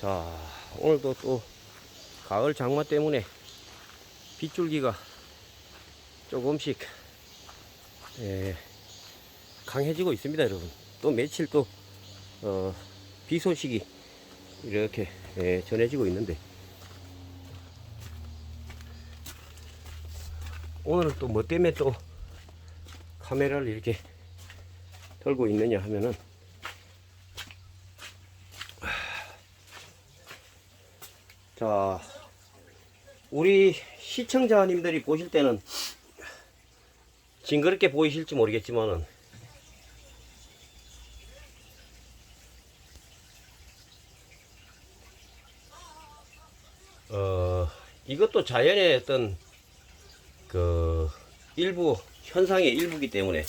자, 오늘도 또 가을 장마 때문에 빗줄기가 조금씩 예, 강해지고 있습니다, 여러분. 또 며칠 또 어, 비 소식이 이렇게 예, 전해지고 있는데 오늘은 또 뭐 때문에 또 카메라를 이렇게 들고 있느냐 하면은 자 우리 시청자님들이 보실 때는 징그럽게 보이실지 모르겠지만은 어 이것도 자연의 어떤 그 일부 현상의 일부기 때문에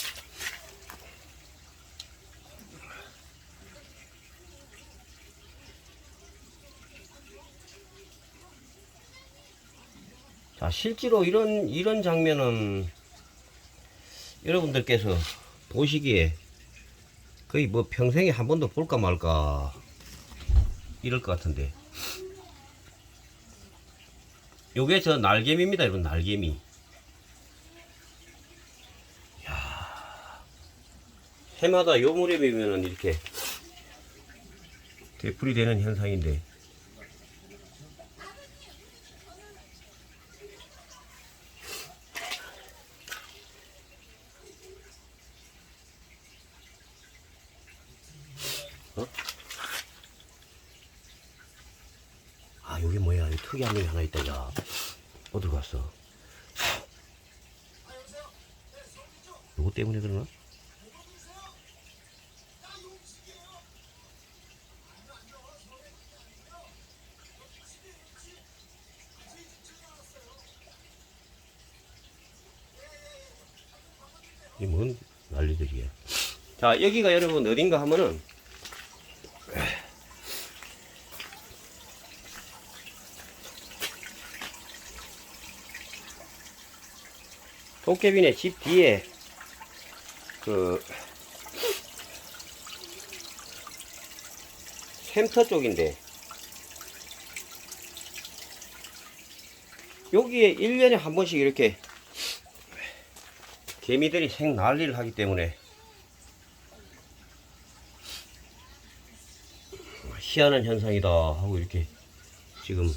자 실제로 이런 이런 장면은 여러분들께서 보시기에 거의 뭐 평생에 한 번도 볼까 말까 이럴 것 같은데. 요게 저 날개미입니다 여러분 날개미. 야 해마다 요 무렵이면은 이렇게 되풀이 되는 현상인데 아 여기 뭐야? 여기 특이한 놈이 하나 있다 야. 어디로 갔어? 요거 때문에 그러나? 이뭔 난리들이야? 자 여기가 여러분 어딘가 하면은 도깨비네 집 뒤에 그 샘터 쪽인데 여기에 1년에 한 번씩 이렇게 개미들이 생 난리를 하기 때문에 희한한 현상이다 하고 이렇게 지금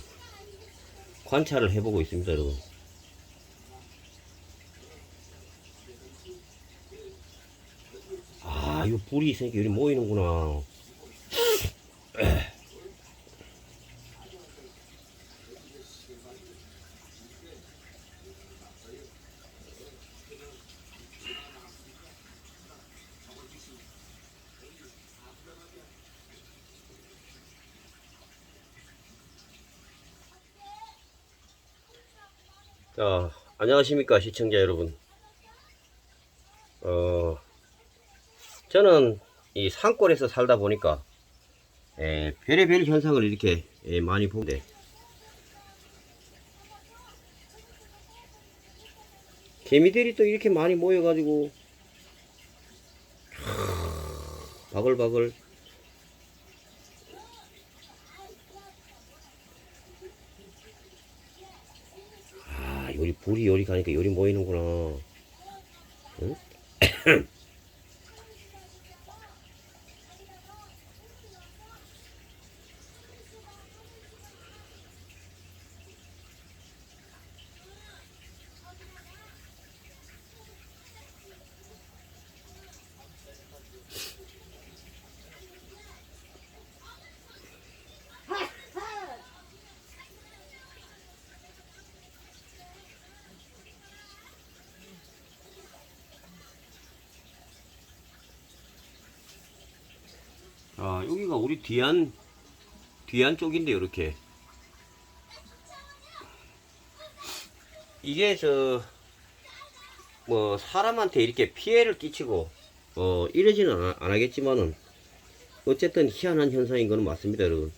관찰을 해보고 있습니다 여러분 아, 이거 불이 있으니까 여기 모이는구나. 자, 안녕하십니까, 시청자 여러분. 어, 저는 이 산골에서 살다 보니까 에, 별의별 현상을 이렇게 에, 많이 보는데. 개미들이 또 이렇게 많이 모여가지고 하, 바글바글. 아 요리 불이 요리 가니까 요리 모이는구나. 응? 아, 여기가 우리 뒤안, 뒤안 쪽인데, 이렇게. 이게 저, 뭐, 사람한테 이렇게 피해를 끼치고, 어, 이러지는 안, 안 하겠지만은, 어쨌든 희한한 현상인 거는 맞습니다, 여러분.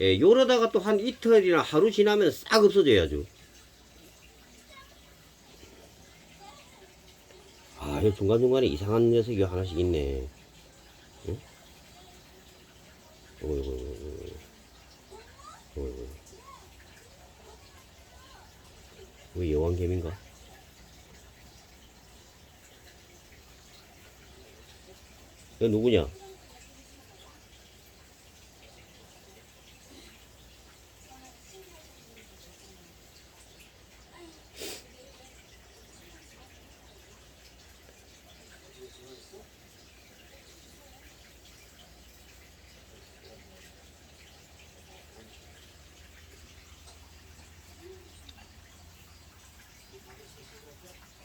예, 요러다가 또 한 이틀이나 하루 지나면 싹 없어져야죠. 아, 이 중간중간에 이상한 녀석이 하나씩 있네. 요거 요거 요거 요거 요거 이거 여왕개미인가? 이거 누구냐?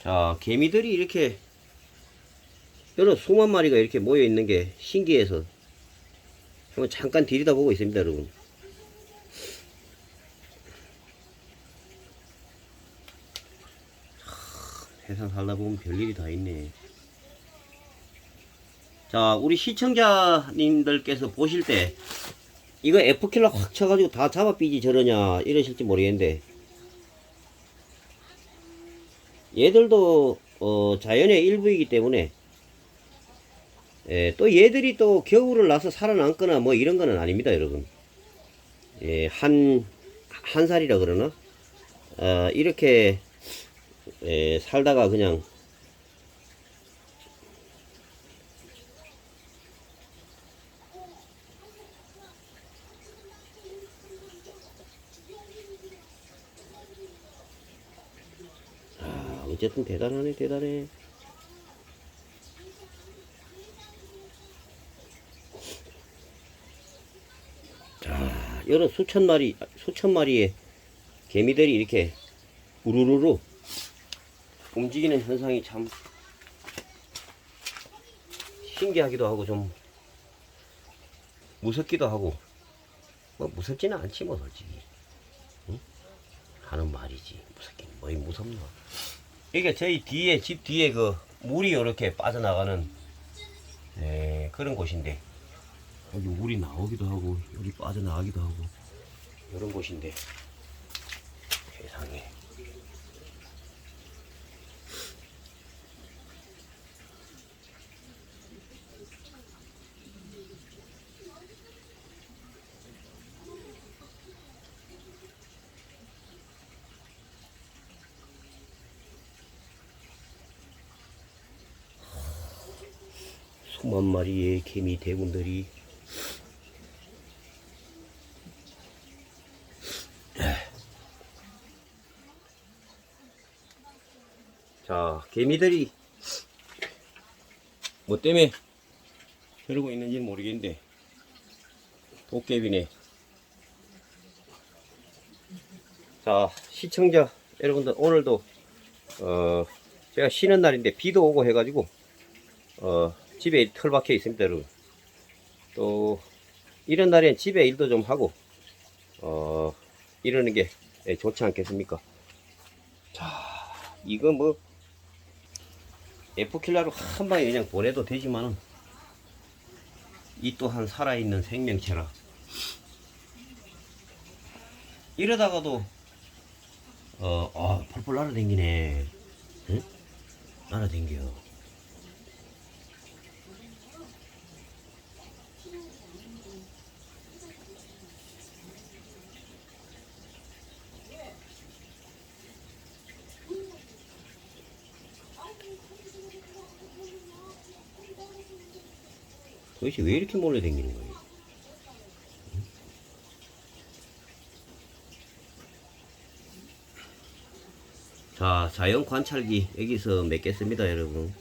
자, 개미들이 이렇게 여러 수만 마리가 이렇게 모여 있는 게 신기해서 한번 잠깐 들여다 보고 있습니다, 여러분. 하, 세상 살다 보면 별일이 다 있네. 자, 우리 시청자님들께서 보실 때 이거 F킬러 확 쳐가지고 다 잡아 삐지 저러냐 이러실지 모르겠는데 얘들도 어, 자연의 일부이기 때문에 예, 또 얘들이 또 겨울을 나서 살아남거나 뭐 이런 거는 아닙니다 여러분. 예, 한, 한 살이라 그러나? 어, 이렇게 예, 살다가 그냥 어쨌든 대단하네 대단해. 자, 여러 수천 마리, 수천 마리의 개미들이 이렇게 우르르르 움직이는 현상이 참 신기하기도 하고 좀 무섭기도 하고. 뭐 무섭지는 않지 뭐 솔직히. 응? 하는 말이지. 무섭긴 뭐이 무섭나 이게 저희 뒤에 집 뒤에 그 물이 이렇게 빠져나가는 네, 그런 곳인데. 여기 물이 나오기도 하고 여기 빠져나가기도 하고. 이런 곳인데. 세상에 수만 마리의 개미 대군들이 자, 개미들이 뭐 때문에 저러고 있는지는 모르겠는데 도깨비네. 자, 시청자 여러분들 오늘도 어 제가 쉬는 날인데 비도 오고 해가지고 어 집에 털 박혀 있습니다. 또 이런 날엔 집에 일도 좀 하고 어 이러는 게 예, 좋지 않겠습니까? 자, 이거 뭐 F킬러로 한 방에 그냥 보내도 되지만은 이 또한 살아있는 생명체라 이러다가도 어, 아, 펄펄 날아댕기네 응? 날아댕겨 도대체 왜 이렇게 몰래 다니는 거예요? 응? 자, 자연 관찰기 여기서 맺겠습니다, 여러분.